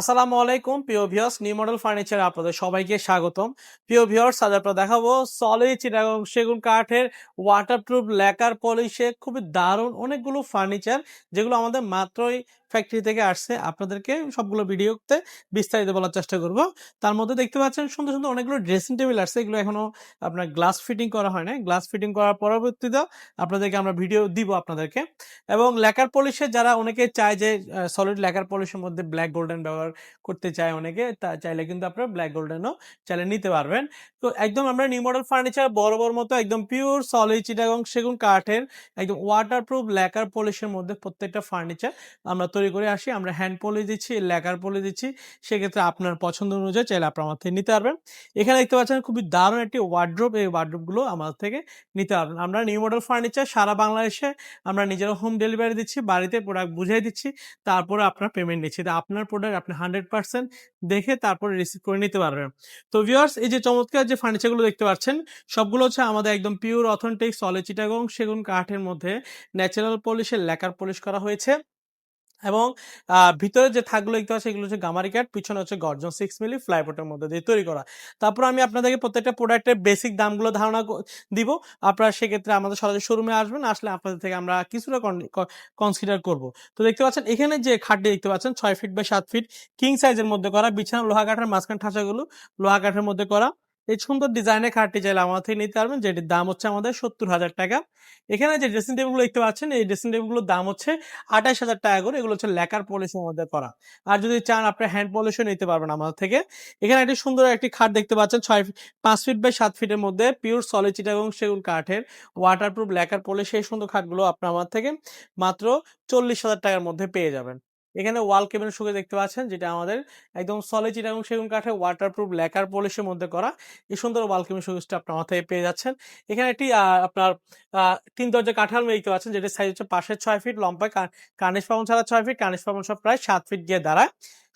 আসসালামু আলাইকুম, প্রিয় ভিউয়ার্স, নিউ মডেল ফার্নিচার আপনাদের সবাইকে স্বাগতম। প্রিয় ভিউয়ার্স, আজ আপনারা দেখাবো সলিড চিটাগং সেগুন কাঠের ওয়াটারপ্রুফ লেকার পলিশে খুবই দারুণ অনেকগুলো ফার্নিচার যেগুলো আমাদের মাত্রই ফ্যাক্টরি থেকে আসছে, আপনাদেরকে সবগুলো ভিডিওতে বিস্তারিত বলার চেষ্টা করব। তার মধ্যে দেখতে পাচ্ছেন সুন্দর সুন্দর অনেকগুলো ড্রেসিং টেবিল আসছে এগুলো এখনও আপনার গ্লাস ফিটিং করা হয় না গ্লাস ফিটিং করার পরবর্তীতে আপনাদেরকে আমরা ভিডিও দিব আপনাদেরকে। এবং লেকার পলিশে যারা অনেকে চায় যে সলিড লেকার পলিশের মধ্যে ব্ল্যাক গোল্ডেন ব্যবহার করতে চায় অনেকে, তা চাইলে কিন্তু আপনারা ব্ল্যাক গোল্ডেনও চাইলে নিতে পারবেন। তো একদম আমরা নিউ মডেল ফার্নিচার বড় বড় মতো একদম পিওর সলিড চিটাগং সেগুন কাঠের একদম ওয়াটারপ্রুফ লেকার পলিশের মধ্যে প্রত্যেকটা ফার্নিচার আমরা তৈরি করে আসি, আমরা হ্যান্ড পলি দিচ্ছি, লেকার পলি দিচ্ছি, সেক্ষেত্রে আপনার পছন্দ অনুযায়ী চাইলে আপনার আমার থেকে নিতে পারবেন। এখানে দেখতে পাচ্ছেন খুবই দারুণ একটি ওয়ার্ড্রোপ এই ওয়ার্ড্রোপগুলো আমাদের থেকে নিতে পারবেন। আমরা নিউ মডেল ফার্নিচার সারা বাংলাদেশে আমরা নিজেরা হোম ডেলিভারি দিচ্ছি, বাড়িতে প্রোডাক্ট বুঝিয়ে দিচ্ছি, তারপরে আপনার পেমেন্ট নিচ্ছি। তো আপনার প্রোডাক্ট আপনি হান্ড্রেড পার্সেন্ট দেখে তারপরে রিসিভ করে নিতে পারবেন। তো ভিউয়ার্স এই যে চমৎকার যে ফার্নিচারগুলো দেখতে পাচ্ছেন, সবগুলো হচ্ছে আমাদের একদম পিওর অথেন্টিক সলিড চিটাগং সেগুন কাঠের মধ্যে ন্যাচারাল পলিশের লেকার পলিশ করা হয়েছে। এবং ভিতরে যে থাকগুলো দেখতে পাচ্ছি এগুলো হচ্ছে গামারি কাঠ পিছনে হচ্ছে গর্জন সিক্স মিলি ফ্লাইবোর্ডের মধ্যে দিয়ে তৈরি করা। তারপর আমি আপনাদেরকে প্রত্যেকটা প্রোডাক্টের বেসিক দামগুলো ধারণা দিব। আপনারা সেক্ষেত্রে আমাদের সরাসরি শোরুমে আসবেন, আসলে আপনাদের থেকে আমরা কিছুটা কনসিডার করব। তো দেখতে পাচ্ছেন, এখানে যে খাটটি দেখতে পাচ্ছেন, ছয় ফিট বাই সাত ফিট কিং সাইজের মধ্যে করা, বিছানা, লোহা কাঠের মাঝখান ঠাঁচাগুলো লোহা কাঠের মধ্যে করা। এই সুন্দর ডিজাইনের খাটটি চাইলে আমার থেকে নিতে পারবেন, যেটির দাম হচ্ছে আমাদের সত্তর হাজার টাকা। এখানে যে ড্রেসিং টেবিলগুলো দেখতে পাচ্ছেন, এই ড্রেসিং টেবিলগুলোর দাম হচ্ছে আঠাশ হাজার টাকা করে। এগুলো হচ্ছে লেকার পলিশের মধ্যে করা। আর যদি চান, আপনি হ্যান্ড পলিশও নিতে পারবেন আমাদের থেকে। এখানে একটি সুন্দর একটি খাট দেখতে পাচ্ছেন, ছয় পাঁচ ফিট বাই সাত ফিটের মধ্যে পিওর সলিড এবং সেগুন কাঠের ওয়াটারপ্রুফ লেকার পলিশ সেই সুন্দর খাটগুলো আপনার আমার থেকে মাত্র চল্লিশ হাজার টাকার মধ্যে পেয়ে যাবেন। এখানে ওয়াল কেবিনের সঙ্গে দেখতে পাচ্ছেন, যেটা আমাদের একদম সলিড এবং সেগুন কাঠের ওয়াটারপ্রুফ লেকার পলিশের মধ্যে করা। এই সুন্দর ওয়াল কেবিন সুকেসটা আপনার মাথায় পেয়ে যাচ্ছেন। এখানে একটি আপনার তিন দরজা কাঠাল দেখতে পাচ্ছেন যেটা সাইজ হচ্ছে পাশে ছয় ফিট লম্বা কানেশ পাবন ছাড়া ছয় ফিট কানেশ পাবন সব প্রায় সাত ফিট গিয়ে দাঁড়ায়।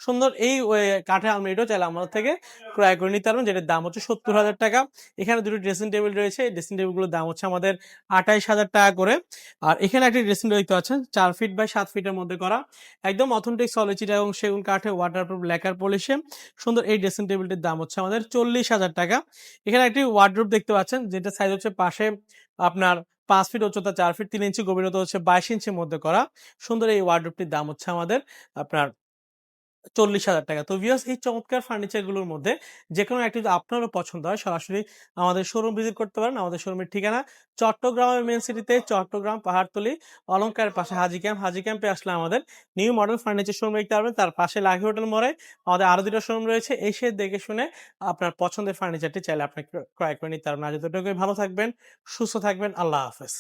সুন্দর। এই কাঠের আলমারিটাও চাইলে আমাদের থেকে ক্রয় করে নিতে পারবেন, যেটার দাম হচ্ছে সত্তর হাজার টাকা। এখানে দুটো ড্রেসিং টেবিল রয়েছে, এই ড্রেসিং টেবিলগুলোর দাম হচ্ছে আমাদের আঠাইশ হাজার টাকা করে। আর এখানে একটি ড্রেসিং টেবিল দেখতে পাচ্ছেন, চার ফিট বাই সাত ফিটের মধ্যে করা। একদম অথেন্টিক সলিচিটা এবং সেগুন কাঠে ওয়াটারপ্রুফ লেকার পলিশে সুন্দর, এই ড্রেসিং টেবিলটির দাম হচ্ছে আমাদের চল্লিশ হাজার টাকা। এখানে একটি ওয়ার্ড্রোপ দেখতে পাচ্ছেন, যেটা সাইজ হচ্ছে পাশে আপনার পাঁচ ফিট উচ্চতা, চার ফিট তিন ইঞ্চি গভীরতা হচ্ছে বাইশ ইঞ্চির মধ্যে করা। সুন্দর, এই ওয়ার্ড্রোপটির দাম হচ্ছে আমাদের আপনার চল্লিশ হাজার টাকা। তো ভিউয়ার্স এই চমৎকার ফার্নিচারগুলোর মধ্যে যে কোনো একটি যদি আপনারও পছন্দ হয়, সরাসরি আমাদের শোরুম ভিজিট করতে পারেন। আমাদের শোরুমের ঠিকানা চট্টগ্রামের মেন সিটিতে চট্টগ্রাম পাহাড়তলি, অলঙ্কারের পাশে হাজি ক্যাম্প হাজি ক্যাম্পে আসলে আমাদের নিউ মডেল ফার্নিচার শোরুম দেখতে পারবেন। তার পাশে লাখি হোটেল মোড়ে আমাদের আরও দুটো শোরুম রয়েছে। এসে দেখে শুনে আপনার পছন্দের ফার্নিচারটি চাইলে আপনি ক্রয় করে নিতে পারবেন। আজ ভালো থাকবেন, সুস্থ থাকবেন। আল্লাহ হাফেজ।